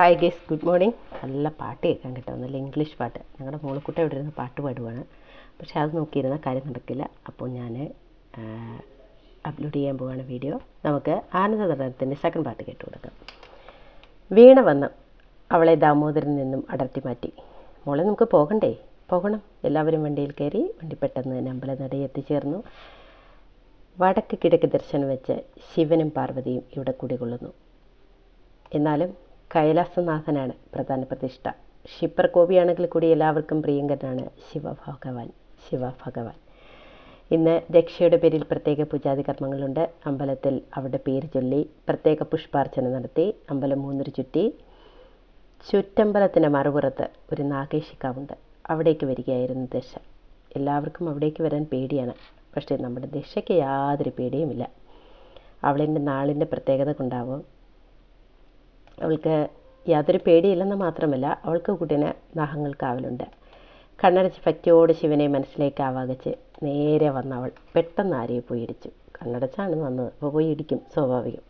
Hi guess good morning നല്ല പാട്ട് കേൾക്കാൻ കേട്ടോ. നല്ല ഇംഗ്ലീഷ് പാട്ട്. ഞങ്ങളുടെ മോളിക്കുട്ട ഇവിടെ ഇരുന്ന് പാട്ട് പാടുവാണ്. പക്ഷേ അത് നോക്കിയിരുന്ന കാര്യം നടക്കില്ല. അപ്പോൾ ഞാൻ അപ്ലോഡ് ചെയ്യാൻ പോവാണ് വീഡിയോ നമുക്ക് ആനന്ദനടനത്തിന്റെ സെക്കൻഡ് പാട്ട് കേട്ട് കൊടുക്കാം. വീണ വന്ന് അവളെ ദാമോദരൻ നിന്നും അടർത്തി മാറ്റി. മോളെ നമുക്ക് പോകണ്ടേ? പോകണം. എല്ലാവരും വണ്ടിയിൽ കയറി വണ്ടി പെട്ടെന്ന് തന്നെ അമ്പലനടയിൽ എത്തിച്ചേർന്നു. വടക്ക് കിഴക്ക് ദർശനം വെച്ച് ശിവനും പാർവതിയും ഇവിടെ കുടികൊള്ളുന്നു. എന്നാലും കൈലാസനാഥനാണ് പ്രധാന പ്രതിഷ്ഠ. ഷിപ്പർ കോപിയാണെങ്കിൽ കൂടി എല്ലാവർക്കും പ്രിയങ്കരനാണ് ശിവഭഗവാൻ ശിവഭഗവാൻ ഇന്ന് ദക്ഷയുടെ പേരിൽ പ്രത്യേക പൂജാതി കർമ്മങ്ങളുണ്ട്. അമ്പലത്തിൽ അവരുടെ പേര് ചൊല്ലി പ്രത്യേക പുഷ്പാർച്ചന നടത്തി അമ്പലം മൂന്നൊരു ചുറ്റി ചുറ്റമ്പലത്തിന്റെ മറുപുറത്ത് ഒരു നാഗേഷിക്കാവുണ്ട് അവിടേക്ക് വരികയായിരുന്നു ദശ എല്ലാവർക്കും അവിടേക്ക് വരാൻ പേടിയാണ്. പക്ഷേ നമ്മുടെ ദശയ്ക്ക് യാതൊരു പേടിയുമില്ല. അവളിന്റെ നാളിന്റെ പ്രത്യേകത കൊണ്ടാവും അവൾക്ക് യാതൊരു പേടിയില്ലെന്ന് മാത്രമല്ല അവൾക്ക് കുട്ടിന് ദാഹങ്ങൾ കാവലുണ്ട്. കണ്ണടച്ച് പറ്റിയോട് ശിവനെ മനസ്സിലേക്ക് ആവാഹിച്ച് നേരെ വന്ന അവൾ പെട്ടെന്ന് ആരെയും പോയി ഇടിച്ചു. കണ്ണടച്ചാണ് വന്നത് അപ്പോൾ പോയി ഇടിക്കും സ്വാഭാവികം.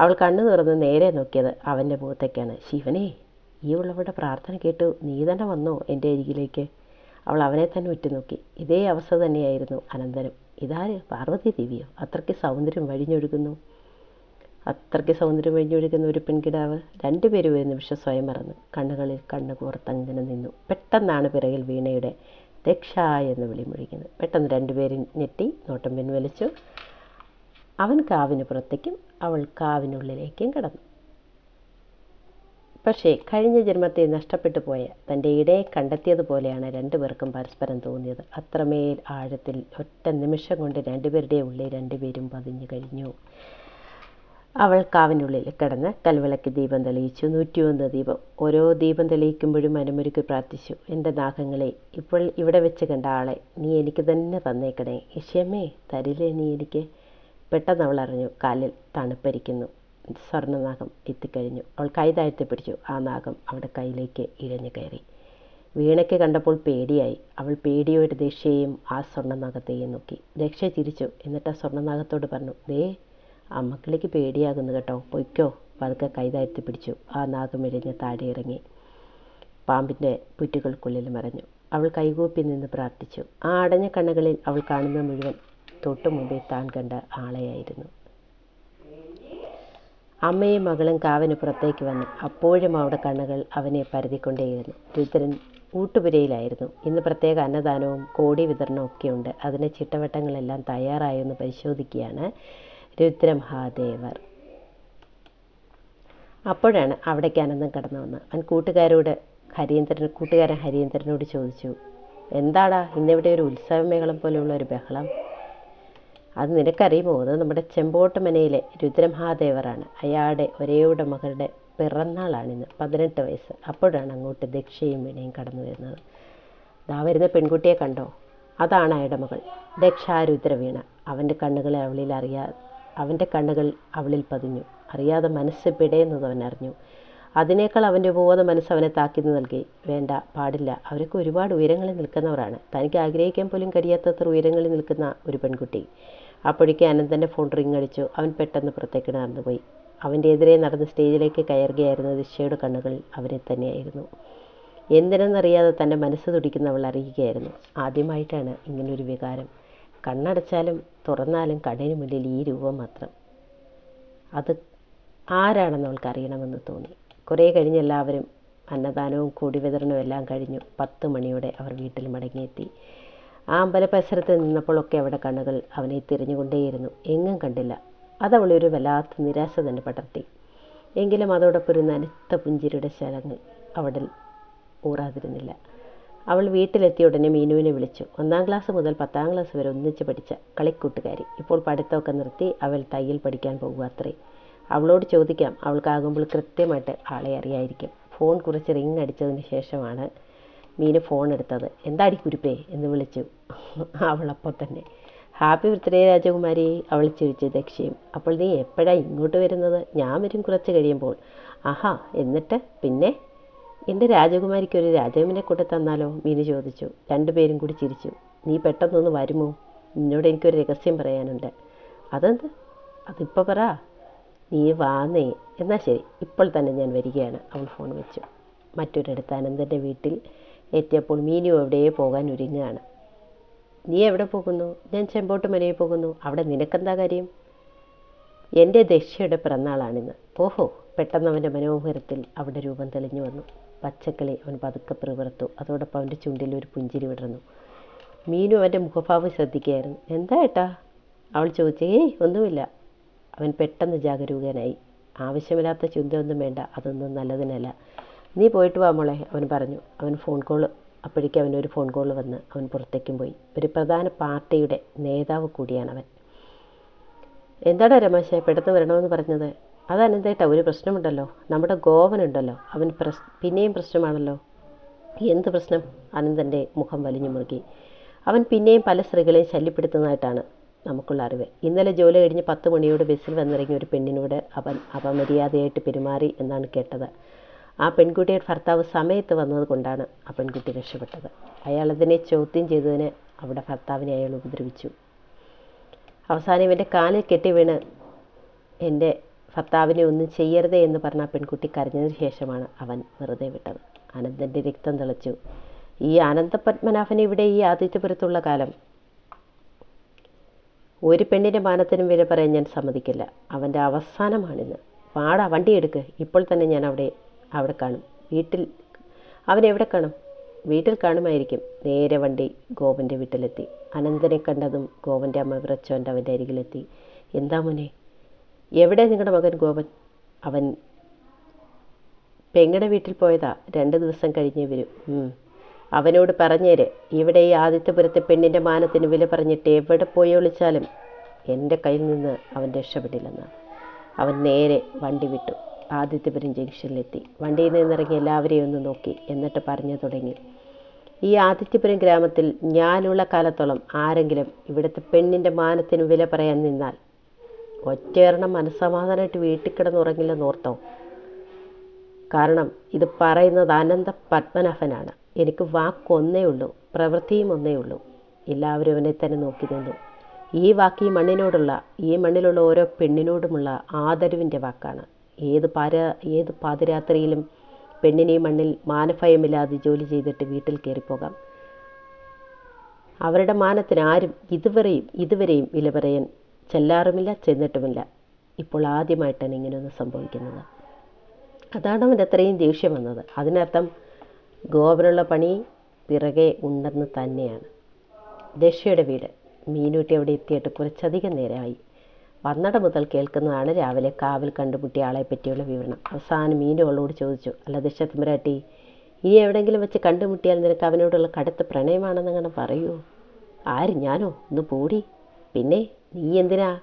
അവൾ കണ്ണു തുറന്ന് നേരെ നോക്കിയത് അവന്റെ മുഖത്തേക്കാണ്. ശിവനെ ഈ ഉള്ളവരുടെ പ്രാർത്ഥന കേട്ടു നീ തന്നെ വന്നോ എന്റെ അരികിലേക്ക്? അവൾ അവനെ തന്നെ ഉറ്റുനോക്കി. ഇതേ അവസ്ഥ തന്നെയായിരുന്നു അനന്തരം. ഇതാര്? പാർവതി ദേവിയോ അത്രയ്ക്ക് സൗന്ദര്യം വഴിഞ്ഞൊഴുകുന്നു. അത്രയ്ക്ക് സൗന്ദര്യം വഴിഞ്ഞൊഴുകുന്ന ഒരു പെൺകിടാവ് രണ്ടുപേരും ഒരു നിമിഷം സ്വയം മറന്നു കണ്ണുകളിൽ കണ്ണു കോർത്തങ്ങനെ നിന്നു. പെട്ടെന്നാണ് പിറകിൽ വീണയുടെ രക്ഷ എന്ന് വിളി മുഴിക്കുന്നത് പെട്ടെന്ന് രണ്ടുപേരും ഞെട്ടി നോട്ടം പിൻവലിച്ചു. അവൻ കാവിന് പുറത്തേക്കും അവൾ കാവിനുള്ളിലേക്കും കടന്നു. പക്ഷേ കഴിഞ്ഞ ജന്മത്തെ നഷ്ടപ്പെട്ടു പോയ തന്റെ ഇടയെ കണ്ടെത്തിയതുപോലെയാണ് രണ്ടുപേർക്കും പരസ്പരം തോന്നിയത്. അത്രമേൽ ആഴത്തിൽ ഒറ്റ നിമിഷം കൊണ്ട് രണ്ടുപേരുടെ ഉള്ളിൽ രണ്ടുപേരും പതിഞ്ഞു കഴിഞ്ഞു. അവൾ കാവിനുള്ളിൽ കിടന്ന് കൽവിളക്ക് ദീപം തെളിയിച്ചു. നൂറ്റിയൊന്ന് ദീപം. ഓരോ ദീപം തെളിയിക്കുമ്പോഴും അനുമരുക്ക് പ്രാർത്ഥിച്ചു. എന്റെ നാഗങ്ങളെ ഇപ്പോൾ ഇവിടെ വെച്ച് കണ്ട ആളെ നീ എനിക്ക് തന്നെ തന്നേക്കണേ. ഇഷ്യമ്മേ തരില്ലേ നീ എനിക്ക്? പെട്ടെന്ന് അവൾ അറിഞ്ഞു. കാലിൽ തണുപ്പരിക്കുന്നു. സ്വർണനാഗം എത്തിക്കഴിഞ്ഞു. അവൾ കൈ താഴ്ത്തി പിടിച്ചു. ആ നാഗം അവളുടെ കയ്യിലേക്ക് ഇഴഞ്ഞു കയറി. വീണയ്ക്ക് കണ്ടപ്പോൾ പേടിയായി. അവൾ പേടിയോടെ ദക്ഷയെയും ആ സ്വർണനാഗത്തെയും നോക്കി. ദക്ഷ ചിരിച്ചു. എന്നിട്ട് ആ സ്വർണനാഗത്തോട് പറഞ്ഞു ദേ അമ്മക്കിളിക്ക് പേടിയാകുന്നു കേട്ടോ. പൊയ്ക്കോ. പതുക്കെ കൈ താഴ്ത്തി പിടിച്ചു. ആ നാഗം ഇഴഞ്ഞ് താഴെ ഇറങ്ങി പാമ്പിന്റെ പുറ്റുകൾക്കുള്ളിൽ മറഞ്ഞു. അവൾ കൈകൂപ്പി നിന്ന് പ്രാർത്ഥിച്ചു. ആ അടഞ്ഞ കണ്ണുകളിൽ അവൾ കാണുന്ന മുഴുവൻ തൊട്ടു മുമ്പേ താൻ കണ്ട ആളെയായിരുന്നു. അമ്മയും മകളും കാവിന് പുറത്തേക്ക് വന്നു. അപ്പോഴും അവിടെ കണ്ണുകൾ അവനെ പരതിക്കൊണ്ടേയിരുന്നു. രുദ്രൻ ഊട്ടുപുരയിലായിരുന്നു. ഇന്ന് പ്രത്യേക അന്നദാനവും കോടി വിതരണവും ഒക്കെയുണ്ട്. അതിന്റെ ചിട്ടവട്ടങ്ങളെല്ലാം തയ്യാറായെന്ന് പരിശോധിക്കുകയാണ് രുദ്രമഹാദേവർ അപ്പോഴാണ് അവിടേക്ക് അനന്തം കടന്നു വന്നത്. അവൻ കൂട്ടുകാരോട് ഹരീന്ദ്രൻ കൂട്ടുകാരൻ ഹരീന്ദ്രനോട് ചോദിച്ചു എന്താടാ ഇന്നിവിടെ ഒരു ഉത്സവമേളം പോലെയുള്ള ഒരു ബഹളം? അത് നിനക്കറിയുമോ? അത് നമ്മുടെ ചെമ്പോട്ടുമനയിലെ രുദ്രമഹാദേവറാണ് അയാളുടെ ഒരേയുടെ മകളുടെ പിറന്നാളാണിന്ന് പതിനെട്ട് വയസ്സ്. അപ്പോഴാണ് അങ്ങോട്ട് ദക്ഷയും വിനയും കടന്നു വരുന്നത്. ദാ വരുന്ന പെൺകുട്ടിയെ കണ്ടോ? അതാണ് അയാളുടെ മകൾ. ദക്ഷാരുദ്രവീണ അവന്റെ കണ്ണുകളെ അവളിൽ അറിയാ അവന്റെ കണ്ണുകൾ അവളിൽ പതിഞ്ഞു. അറിയാതെ മനസ്സ് പിടയുന്നത് അവൻ അറിഞ്ഞു. അതിനേക്കാൾ അവന്റെ ബോധ മനസ്സ് അവനെ താക്കീത് നൽകി. വേണ്ട പാടില്ല. അവരൊക്കെ ഒരുപാട് ഉയരങ്ങളിൽ നിൽക്കുന്നവരാണ്. തനിക്ക് ആഗ്രഹിക്കാൻ പോലും കഴിയാത്തത്ര ഉയരങ്ങളിൽ നിൽക്കുന്ന ഒരു പെൺകുട്ടി. അപ്പോഴേക്ക് അനന്തന്റെ ഫോൺ റിങ് അടിച്ചു. അവൻ പെട്ടെന്ന് പുറത്തേക്ക് നടന്നുപോയി അവന്റെ എതിരെ നടന്ന് സ്റ്റേജിലേക്ക് കയറുകയായിരുന്ന ദിശയുടെ കണ്ണുകൾ അവരെ തന്നെയായിരുന്നു. എന്തിനെന്നറിയാതെ തന്റെ മനസ്സ് തുടിക്കുന്നവൾ അറിയുകയായിരുന്നു. ആദ്യമായിട്ടാണ് ഇങ്ങനൊരു വികാരം. കണ്ണടച്ചാലും തുറന്നാലും കണ്ണിന് മുന്നിൽ ഈ രൂപം മാത്രം. അത് ആരാണെന്ന് അവൾക്ക് അറിയണമെന്ന് തോന്നി. കുറേ കഴിഞ്ഞ് എല്ലാവരും അന്നദാനവും കൂടി വിതരണവും എല്ലാം കഴിഞ്ഞു. പത്ത് മണിയോടെ അവർ വീട്ടിൽ മടങ്ങിയെത്തി. ആ അമ്പല പരിസരത്ത് നിന്നപ്പോഴൊക്കെ അവിടെ കണ്ണുകൾ അവനെ തിരിഞ്ഞുകൊണ്ടേയിരുന്നു. എങ്ങും കണ്ടില്ല. അതവളെ ഒരു വല്ലാത്ത നിരാശ തന്നെ പടർത്തി. എങ്കിലും അതോടൊപ്പം ഒരു നനുത്ത പുഞ്ചിരിയുടെ ശലങ്ങൾ അവിടെ ഊറാതിരുന്നില്ല. അവൾ വീട്ടിലെത്തിയ ഉടനെ മീനുവിനെ വിളിച്ചു. ഒന്നാം ക്ലാസ് മുതൽ പത്താം ക്ലാസ് വരെ ഒന്നിച്ച് പഠിച്ച കളിക്കൂട്ടുകാരി. ഇപ്പോൾ പഠിത്തമൊക്കെ നിർത്തി അവൾ തയ്യൽ പഠിക്കാൻ പോകുക അത്രേ. അവളോട് ചോദിക്കാം അവൾക്കാകുമ്പോൾ കൃത്യമായിട്ട് ആളെ അറിയായിരിക്കും. ഫോൺ കുറച്ച് റിങ് അടിച്ചതിന് ശേഷമാണ് മീന് ഫോൺ എടുത്തത്. എന്താടി കുരുപ്പേ? എന്ന് വിളിച്ചു. അവളപ്പോൾ തന്നെ ഹാപ്പി ബർത്ത്ഡേ രാജകുമാരി അവൾ ചിരിച്ചു ദക്ഷയും. അപ്പോൾ നീ എപ്പോഴാണ് ഇങ്ങോട്ട് വരുന്നത്? ഞാൻ വരും കുറച്ച് കഴിയുമ്പോൾ. ആഹാ എന്നിട്ട്? പിന്നെ? എന്റെ രാജകുമാരിക്ക് ഒരു രാജാവിനെ കൂടെ തന്നാലോ? മീനു ചോദിച്ചു. രണ്ടുപേരും കൂടി ചിരിച്ചു. നീ പെട്ടെന്നൊന്ന് വരുമോ? നിന്നോട് എനിക്കൊരു രഹസ്യം പറയാനുണ്ട്. അതെന്ത്? അതിപ്പോൾ പറ. നീ വാന്നേ. എന്നാൽ ശരി. ഇപ്പോൾ തന്നെ ഞാൻ വരികയാണ്. അവൾ ഫോൺ വെച്ചു. മറ്റൊരിടത്ത് അനന്തന്റെ വീട്ടിൽ എത്തിയപ്പോൾ മീനു എവിടെയോ പോകാൻ ഒരുങ്ങുകയാണ്. നീ എവിടെ പോകുന്നു? ഞാൻ ചെമ്പോട്ട് മലയിൽ പോകുന്നു. അവിടെ നിനക്കെന്താ കാര്യം? എന്റെ ദക്ഷയുടെ പിറന്നാളാണിന്ന്. ഓഹോ. പെട്ടെന്ന് അവന്റെ മനോഹരത്തിൽ അവിടെ രൂപം തെളിഞ്ഞു വന്നു. പച്ചക്കളി അവൻ പതുക്കെ പ്രവർത്തു അതോടൊപ്പം അവന്റെ ചുണ്ടിൽ ഒരു പുഞ്ചിരി വിടർന്നു. മീനു അവന്റെ മുഖഭാവം ശ്രദ്ധിക്കുകയായിരുന്നു. എന്താ ഏട്ടാ? അവൾ ചോദിച്ചു. ഏയ് ഒന്നുമില്ല. അവൻ പെട്ടെന്ന് ജാഗരൂകനായി. ആവശ്യമില്ലാത്ത ചിന്തയൊന്നും വേണ്ട. അതൊന്നും നല്ലതിനല്ല. നീ പോയിട്ട് വാ മോളെ അവൻ പറഞ്ഞു. അവൻ ഫോൺ കോൾ അപ്പോഴേക്കും അവനൊരു ഫോൺ കോൾ വന്ന് അവൻ പുറത്തേക്കും പോയി. ഒരു പ്രധാന പാർട്ടിയുടെ നേതാവ് കൂടിയാണ് അവൻ. എന്താടാ രമേശേ? പെട്ടെന്ന് വരണമെന്ന് പറഞ്ഞത്? അതനന്തേട്ടാ ഒരു പ്രശ്നമുണ്ടല്ലോ. നമ്മുടെ ഗോവനുണ്ടല്ലോ. അവൻ പ്രശ് പിന്നെയും പ്രശ്നമാണല്ലോ. എന്ത് പ്രശ്നം? അനന്തന്റെ മുഖം വലിഞ്ഞു മുറുകി. അവൻ പിന്നെയും പല സ്ത്രീകളെയും ശല്യപ്പെടുത്തുന്നതായിട്ടാണ് നമുക്കുള്ള അറിവ്. ഇന്നലെ ജോലി കഴിഞ്ഞ് പത്ത് മണിയോട് ബസ്സിൽ വന്നിറങ്ങിയ ഒരു പെണ്ണിനോട് അവൻ അപമര്യാദയായിട്ട് പെരുമാറി എന്നാണ് കേട്ടത്. ആ പെൺകുട്ടിയുടെ ഭർത്താവ് സമയത്ത് വന്നത് കൊണ്ടാണ് ആ പെൺകുട്ടി രക്ഷപ്പെട്ടത്. അയാൾ അതിനെ ചോദ്യം ചെയ്തതിന് അവിടെ ഭർത്താവിനെ അയാൾ ഉപദ്രവിച്ചു. അവസാനം ഇവന്റെ കാലിൽ കെട്ടി വീണ് എന്റെ ഭർത്താവിനെ ഒന്നും ചെയ്യരുതേ എന്ന് പറഞ്ഞ പെൺകുട്ടി കരഞ്ഞതിന് ശേഷമാണ് അവൻ വെറുതെ വിട്ടത്. ആനന്ദന്റെ രക്തം തിളച്ചു. ഈ അനന്തപത്മനാഭൻ ഇവിടെ ഈ ആദിത്യപുരത്തുള്ള കാലം. ഒരു പെണ്ണിന്റെ മാനത്തിനും വില പറയാൻ ഞാൻ സമ്മതിക്കില്ല. അവന്റെ അവസാനമാണിന്ന്. പാടാ വണ്ടി എടുക്ക്. ഇപ്പോൾ തന്നെ ഞാൻ അവിടെ അവിടെ കാണും. വീട്ടിൽ അവൻ എവിടെ കാണും? വീട്ടിൽ കാണുമായിരിക്കും. നേരെ വണ്ടി ഗോപന്റെ വീട്ടിലെത്തി. അനന്തനെ കണ്ടതും ഗോപന്റെ അമ്മ വിറച്ചോന്റെ അവന്റെ അരികിലെത്തി. എന്താ മോനെ എവിടെ നിങ്ങളുടെ മകൻ ഗോപൻ? അവൻ പെങ്ങടെ വീട്ടിൽ പോയതാ. രണ്ട് ദിവസം കഴിഞ്ഞേ വരും. അവനോട് പറഞ്ഞേര്. ഇവിടെ ഈ ആദിത്യപുരത്തെ പെണ്ണിന്റെ മാനത്തിന് വില പറഞ്ഞിട്ട് എവിടെ പോയി ഒളിച്ചാലും എന്റെ കയ്യിൽ നിന്ന് അവൻ രക്ഷപ്പെട്ടില്ലെന്ന് അവൻ നേരെ വണ്ടി വിട്ടു. ആദിത്യപുരം ജംഗ്ഷനിലെത്തി. വണ്ടിയിൽ നിന്നിറങ്ങി എല്ലാവരെയും ഒന്ന് നോക്കി. എന്നിട്ട് പറഞ്ഞു തുടങ്ങി. ഈ ആദിത്യപുരം ഗ്രാമത്തിൽ ഞാനുള്ള കാലത്തോളം ആരെങ്കിലും ഇവിടുത്തെ പെണ്ണിന്റെ മാനത്തിന് വില പറയാൻ നിന്നാൽ ഒറ്റയെണ്ണം മനസ്സമാധാനമായിട്ട് വീട്ടിൽ കിടന്നുറങ്ങില്ലെന്ന് ഓർത്തോ? കാരണം ഇത് പറയുന്നത് അനന്ത പത്മനാഭനാണ് എനിക്ക് വാക്കൊന്നേ ഉള്ളൂ പ്രവൃത്തിയും ഒന്നേ ഉള്ളൂ. എല്ലാവരും അവനെ തന്നെ നോക്കി നിന്നു. ഈ വാക്ക് ഈ മണ്ണിനോടുള്ള ഈ മണ്ണിലുള്ള ഓരോ പെണ്ണിനോടുമുള്ള ആദരവിന്റെ വാക്കാണ്. ഏത് പാര ഏത് പാതിരാത്രിയിലും പെണ്ണിനെ മണ്ണിൽ മാനഭയമില്ലാതെ ജോലി ചെയ്തിട്ട് വീട്ടിൽ കയറിപ്പോകാം അവരുടെ മാനത്തിന് ആരും ഇതുവരെയും ഇതുവരെയും വില പറയാൻ ചെല്ലാറുമില്ല ചെന്നിട്ടുമില്ല. ഇപ്പോൾ ആദ്യമായിട്ടാണ് ഇങ്ങനെയൊന്ന് സംഭവിക്കുന്നത്. അതാണ് അവന്റെ അത്രയും ദേഷ്യം വന്നത്. അതിനർത്ഥം ഗോവനുള്ള പണി പിറകെ ഉണ്ടെന്ന് തന്നെയാണ്. ദക്ഷയുടെ വീട് മീനൂട്ടി അവിടെ എത്തിയിട്ട് കുറച്ചധികം നേരമായി. വന്നട മുതൽ കേൾക്കുന്നതാണ് രാവിലെ കാവിൽ കണ്ടുമുട്ടിയ ആളെ പറ്റിയുള്ള വിവരണം. അവസാനം മീനു അവളോട് ചോദിച്ചു അല്ല ദക്ഷ ഇനി എവിടെയെങ്കിലും വെച്ച് കണ്ടുമുട്ടിയാൽ നിനക്ക് അവനോടുള്ള കടുത്ത പ്രണയമാണെന്ന് അങ്ങനെ പറയൂ. ആര് ഞാനോ? ഒന്ന് പൂടി. പിന്നെ നീ എന്തിനാ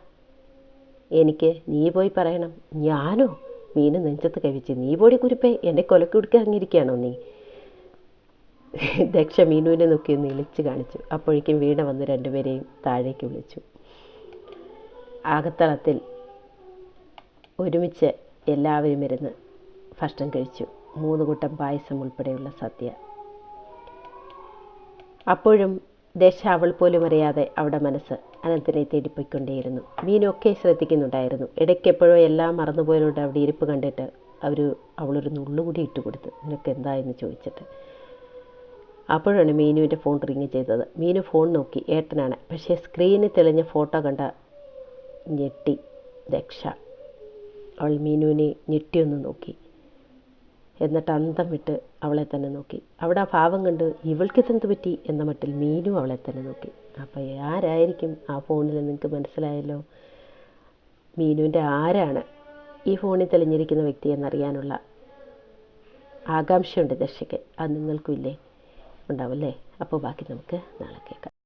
എനിക്ക് നീ പോയി പറയണം. ഞാനോ? മീന് നെഞ്ചത്ത് കവിച്ച്. നീ പോടി കുരുപ്പേ. എന്നെ കൊലക്ക് കൊടുക്കാൻ ഇറങ്ങിയിരിക്കുകയാണോ നീ? ദക്ഷ മീനുവിനെ നോക്കി ഒന്ന് കാണിച്ചു. അപ്പോഴേക്കും വീണ വന്ന് രണ്ടുപേരെയും താഴേക്ക് വിളിച്ചു. ആകത്തളത്തിൽ ഒരുമിച്ച് എല്ലാവരും ഇരുന്ന് ഭക്ഷണം കഴിച്ചു. മൂന്ന് കൂട്ടം പായസം ഉൾപ്പെടെയുള്ള സദ്യ. അപ്പോഴും ദശ അവൾ പോലും അറിയാതെ അവിടെ മനസ്സ് അനന്തനെ തേടിപ്പോയിക്കൊണ്ടേയിരുന്നു. മീനൊക്കെ ശ്രദ്ധിക്കുന്നുണ്ടായിരുന്നു. ഇടയ്ക്കെപ്പോഴോ എല്ലാം മറന്നുപോയതുകൊണ്ട് അവിടെ ഇരിപ്പ് കണ്ടിട്ട് അവർ അവളൊരു നുള്ളുകൂടി ഇട്ട് കൊടുത്തു നിനക്ക് എന്താ? എന്ന് ചോദിച്ചിട്ട്. അപ്പോഴാണ് മീനുവിന്റെ ഫോൺ റിങ് ചെയ്തത്. മീനു ഫോൺ നോക്കി ഏട്ടനാണ്. പക്ഷേ സ്ക്രീനിൽ തെളിഞ്ഞ ഫോട്ടോ കണ്ട ഞെട്ടി രക്ഷ. അവൾ മീനുവിനെ ഞെട്ടിയൊന്ന് നോക്കി. എന്നിട്ട് അന്തം വിട്ട് അവളെ തന്നെ നോക്കി. അവിടെ ആ ഭാവം കണ്ട് ഇവൾക്കിതെന്ത് പറ്റി എന്ന മട്ടിൽ മീനു അവളെ തന്നെ നോക്കി. അപ്പോൾ ആരായിരിക്കും ആ ഫോണിൽ നിങ്ങൾക്ക് മനസ്സിലായല്ലോ? മീനുവിന്റെ ആരാണ് ഈ ഫോണിൽ തെളിഞ്ഞിരിക്കുന്ന വ്യക്തി എന്നറിയാനുള്ള ആകാംക്ഷയുണ്ട് ദർശയ്ക്ക് അത് നിങ്ങൾക്കും ഇല്ലേ? ഉണ്ടാവും അല്ലേ? അപ്പോൾ ബാക്കി നമുക്ക് നാളെ കേൾക്കാം.